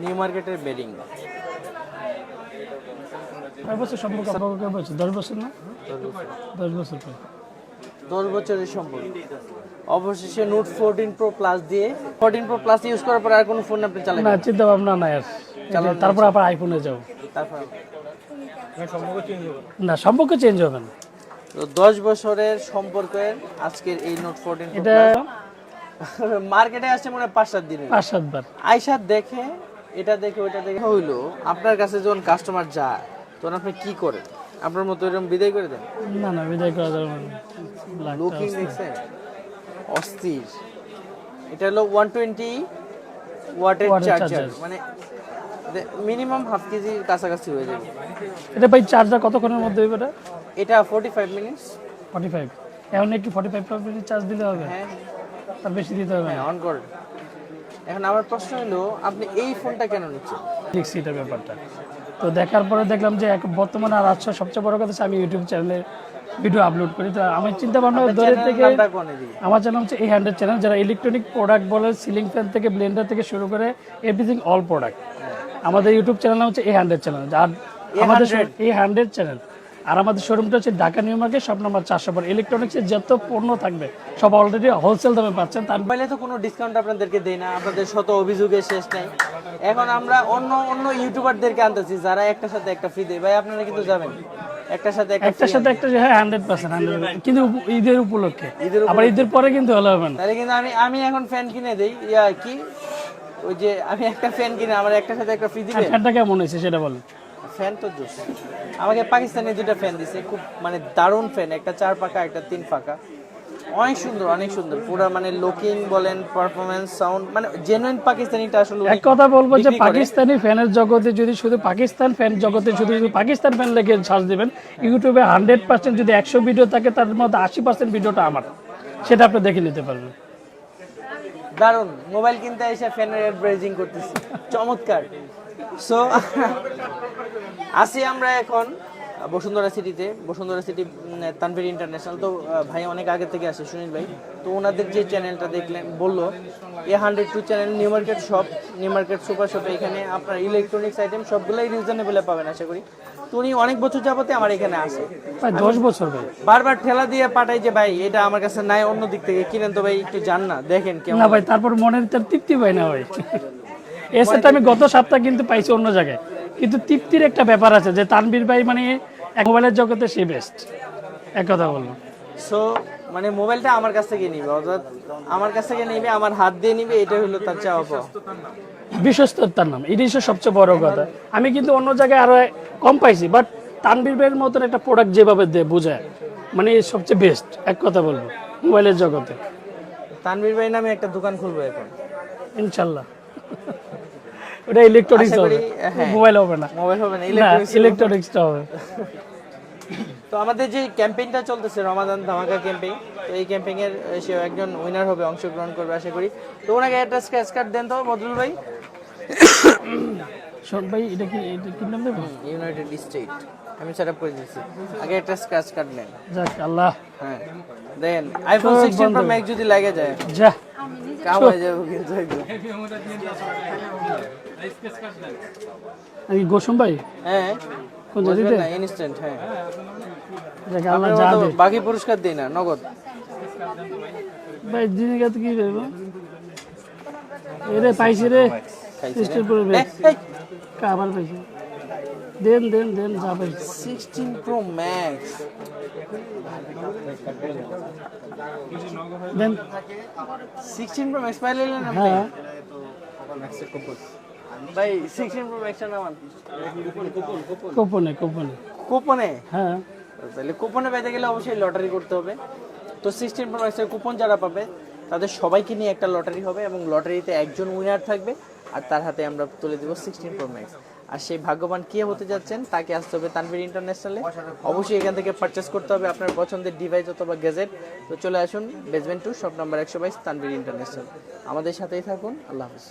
New মার্কেটের bedding কয় বছর সম্পর্ক আপনাকে কয় বছর? দশ বছর না? দশ বছর পর। দশ বছরের সম্পর্ক। অবশেষে নোট ফোরটিন প্রো প্লাস দিয়ে ফোরটিন প্রো প্লাস ইউজ করার পর আর কোনো ফোন আপনি চালাবেন না। চিন্তা ভাবনা নাই আর। তারপর আবার আইফোনে যাও। তারপর না সম্পর্ক চেঞ্জ হবে না। তো দশ বছরের সম্পর্কের আজকের এই নোট ফোরটিন এটা মার্কেটে আসছে মনে হয় পাঁচ সাত দিন। পাঁচ সাতবার। আইসা দেখে এটা দেখে ওইটা দেখে। হইল আপনার কাছে যখন কাস্টমার যায় তখন আপনি কি করেন? আপনার মতো এরকম বিদায় করে দেন? না না বিদায় করা যাবে না। লুকিং দেখছেন অস্থির। এটা হলো ওয়ান টোয়েন্টি ওয়াটের চার্জার মানে মিনিমাম হাফ কেজির কাছাকাছি হয়ে যাবে। এটা ভাই চার্জার কতক্ষণের মধ্যে হইবে এটা? এটা forty five minutes forty five এখন একটু ফর্টি ফাইভ মিনিট চার্জ দিলে হবে। হ্যাঁ। তার বেশি দিতে হবে হ্যাঁ অন করে। এখন আমার প্রশ্ন হলো আপনি এই ফোনটা কেন নিচ্ছেন? দেখছি এটা ব্যাপারটা। তো দেখার পরে দেখলাম যে এক বর্তমানে আর আজকে সবচেয়ে বড় কথা আমি ইউটিউব চ্যানেলে ভিডিও আপলোড করি। তো আমি চিন্তা ভাবনা ধরে থেকে আমার চ্যানেল হচ্ছে এই হান্ড্রেড চ্যানেল যারা ইলেকট্রনিক প্রোডাক্ট বলে সিলিং ফ্যান থেকে ব্লেন্ডার থেকে শুরু করে এভরিথিং অল প্রোডাক্ট আমাদের ইউটিউব চ্যানেল হচ্ছে এই হান্ড্রেড চ্যানেল আর আমাদের এই হান্ড্রেড চ্যানেল আর আমাদের শোরুমটা হচ্ছে ঢাকা নিউ মার্কেট সব নম্বর চারশো পর ইলেকট্রনিক্সের যত পণ্য থাকবে সব অলরেডি হোলসেল দামে পাচ্ছেন। তার মোবাইলে তো কোনো ডিসকাউন্ট আপনাদেরকে দেয় না আপনাদের শত অভিযোগের শেষ নাই। এখন আমরা অন্য অন্য ইউটিউবারদেরকে আনতেছি যারা একটার সাথে একটা ফ্রি দেয়। ভাই আপনারা কিন্তু যাবেন। একটার সাথে একটা একটার সাথে একটা হ্যাঁ হান্ড্রেড পার্সেন্ট কিন্তু ঈদের উপলক্ষে। ঈদের আবার ঈদের পরে কিন্তু হলে হবে না। তাহলে কিন্তু আমি আমি এখন ফ্যান কিনে দেই। ইয়া কি? ওই যে আমি একটা ফ্যান কিনে আমার একটার সাথে একটা ফ্রি দিবে ফ্যানটা কেমন হয়েছে সেটা বলেন। ফ্যান তো জোস আমাকে পাকিস্তানি দুটো ফ্যান দিছে খুব মানে দারুণ ফ্যান একটা চার পাকা একটা তিন পাকা। অনেক সুন্দর অনেক সুন্দর। পুরো মানে লুকিং বলেন পারফরমেন্স সাউন্ড মানে জেনুইন পাকিস্তানিটা আসলে এক কথা বলব যে পাকিস্তানি ফ্যানের জগতে যদি শুধু পাকিস্তান ফ্যান জগতে শুধু শুধু পাকিস্তান ফ্যান লেগে সার্চ দিবেন ইউটিউবে হান্ড্রেড পার্সেন্ট যদি একশো ভিডিও থাকে তার মধ্যে আশি পার্সেন্ট ভিডিওটা আমার। সেটা আপনি দেখে নিতে পারবেন। দারুণ মোবাইল কিনতে এসে ফ্যানের অ্যাডভার্টাইজিং করতেছি। চমৎকার। সো আসি আমরা এখন বসুন্ধরা সিটিতে বসুন্ধরা সিটি তানভীর ইন্টারন্যাশনাল তো ভাই অনেক আগে থেকে আসে সুনীল ভাই। তো ওনাদের যে চ্যানেলটা দেখলেন বলল a hundred two channel new market shop new market super শপে এখানে আপনার ইলেকট্রনিক্স আইটেম সবগুলোই রিজনেবলে পাবেন আশা করি। তো উনি অনেক বছর যাবতে আমার এখানে আসে দশ বছর ভাই। বারবার ঠেলা দিয়ে পাঠাই যে ভাই এটা আমার কাছে নাই অন্য দিক থেকে কিনেন তো ভাই একটু জান না দেখেন কেমন না ভাই তারপর মনের তার তৃপ্তি পাই না ভাই। এসে তো আমি গত সপ্তাহ কিন্তু পাইছি অন্য জায়গায়। কিন্তু তৃপ্তির একটা ব্যাপার আছে যে তানবীর ভাই মানে মোবাইলের জগতে সে বেস্ট এক কথা বলব। সো মানে মোবাইলটা আমার কাছ থেকে নিবে অর্থাৎ আমার কাছ থেকে নিবে আমার হাত দিয়ে নিবে এটা হলো তার চাওয়া পাওয়া। বিশ্বস্ততার নাম এটাই সবচেয়ে বড় কথা। আমি কিন্তু অন্য জায়গায় আরও কম পাইছি বাট তানবীর ভাইয়ের মতন একটা প্রোডাক্ট যেভাবে দেয় বোঝায় মানে সবচেয়ে বেস্ট এক কথা বলব মোবাইলের জগতে। তানভীর ভাই নামে একটা দোকান খুলবো এখন। ইনশাল্লাহ। ওটা ইলেকট্রনিক্স হবে। হ্যাঁ। মোবাইল হবে না। মোবাইল হবে না ইলেকট্রনিক্স ইলেকট্রনিক্সটা হবে। তো আমাদের যে ক্যাম্পেইনটা চলতেছে রমাদান ধামাকা ক্যাম্পেইন তো এই ক্যাম্পেইন এর সে একজন উইনার হবে অংশগ্রহণ করবে আশা করি। তো ওনাকে একটা স্ক্র্যাচ কার্ড দেন তো বদরুল ভাই। শোন ভাই এটা কি এটা কি নাম দেবো ইউনাইটেড স্টেট আমি সেট আপ করে দিয়েছি। আগে একটা স্ক্র্যাচ কার্ড নেন। যাক আল্লাহ। হ্যাঁ দেন আইফোন সিক্সটিন প্রো ম্যাক্স যদি লাগে যায়। যা। আমি গোসম ভাই? হ্যাঁ। কোন দিতে না ইনস্ট্যান্ট হ্যাঁ। বাকি পুরস্কার দিই না নগদ। ভাই দিনে গেত কি দেবো এরে পাইছি রে। আবার পাইছি? দেন দেন দেন যা পাইছি সিক্সটিন প্রো ম্যাক্স দেন সিক্সটিন প্রো ম্যাক্স আপনি। হ্যাঁ। ভাই সিক্সটিন প্রো ম্যাক্সটা নামান কোপনে কোপনে। কুপনে? হ্যাঁ। তাহলে কুপনে পেতে গেলে অবশ্যই লটারি করতে হবে। তো সিক্সটিন প্রো ম্যাক্সের কুপন যারা পাবে তাদের সবাইকে নিয়ে একটা লটারি হবে এবং লটারিতে একজন উইনার থাকবে আর তার হাতে আমরা তুলে দেবো সিক্সটিন প্রো ম্যাক্স আর সেই ভাগ্যবান কে হতে যাচ্ছেন, তাকে আসতে হবে তানভীর ইন্টারন্যাশনালে অবশ্যই এখান থেকে পারচেস করতে হবে আপনার পছন্দের ডিভাইস অথবা গ্যাজেট তো চলে আসুন বেসমেন্ট টু শপ নাম্বার একশো বাইশ, তানভীর ইন্টারন্যাশনাল আমাদের সাথেই থাকুন, আল্লাহ হাফিজ।